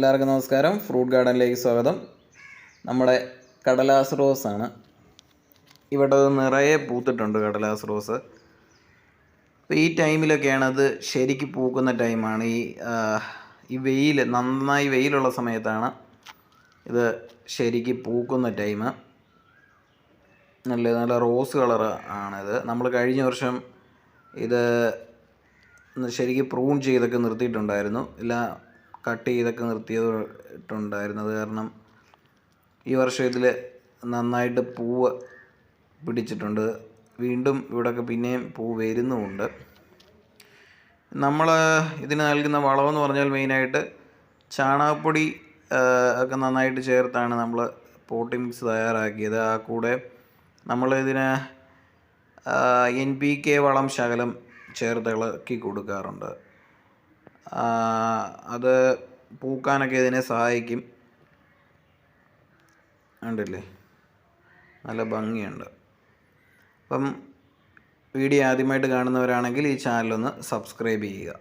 എല്ലാവർക്കും നമസ്കാരം. ഫ്രൂട്ട് ഗാർഡനിലേക്ക് സ്വാഗതം. നമ്മുടെ കടലാസ് റോസ് ആണ്. ഇവിടെ നിറയെ പൂത്തിട്ടുണ്ട് കടലാസ് റോസ്. അപ്പോൾ ഈ ടൈമിലൊക്കെയാണ് അത് ശരിക്ക് പൂക്കുന്ന ടൈമാണ്. ഈ ഈ വെയിൽ നന്നായി വെയിലുള്ള സമയത്താണ് ഇത് ശരിക്ക് പൂക്കുന്ന ടൈം. നല്ല നല്ല റോസ് കളർ ആണിത്. നമ്മൾ കഴിഞ്ഞ വർഷം ഇത് ശരിക്ക് പ്രൂൺ ചെയ്തൊക്കെ നിർത്തിയിട്ടുണ്ടായിരുന്നു. എല്ലാം കട്ട് ചെയ്തൊക്കെ നിർത്തിയിട്ടുണ്ടായിരുന്നത് കാരണം ഈ വർഷം ഇതിൽ നന്നായിട്ട് പൂവ് പിടിച്ചിട്ടുണ്ട്. വീണ്ടും ഇവിടെയൊക്കെ പിന്നെയും പൂ വരുന്നുമുണ്ട്. നമ്മൾ ഇതിന് നൽകുന്ന വളമെന്ന് പറഞ്ഞാൽ മെയിനായിട്ട് ചാണകപ്പൊടി ഒക്കെ നന്നായിട്ട് ചേർത്താണ് നമ്മൾ പോട്ടി മിക്സ് തയ്യാറാക്കിയത്. ആ കൂടെ നമ്മളിതിന് എൻ പി കെ വളം ശകലം ചേർത്ത് ഇളക്കി കൊടുക്കാറുണ്ട്. അത് പൂക്കാനൊക്കെ ഇതിനെ സഹായിക്കും. ഉണ്ടല്ലേ നല്ല ഭംഗിയുണ്ട്. അപ്പം വീഡിയോ ആദ്യമായിട്ട് കാണുന്നവരാണെങ്കിൽ ഈ ചാനലൊന്ന് സബ്സ്ക്രൈബ് ചെയ്യുക.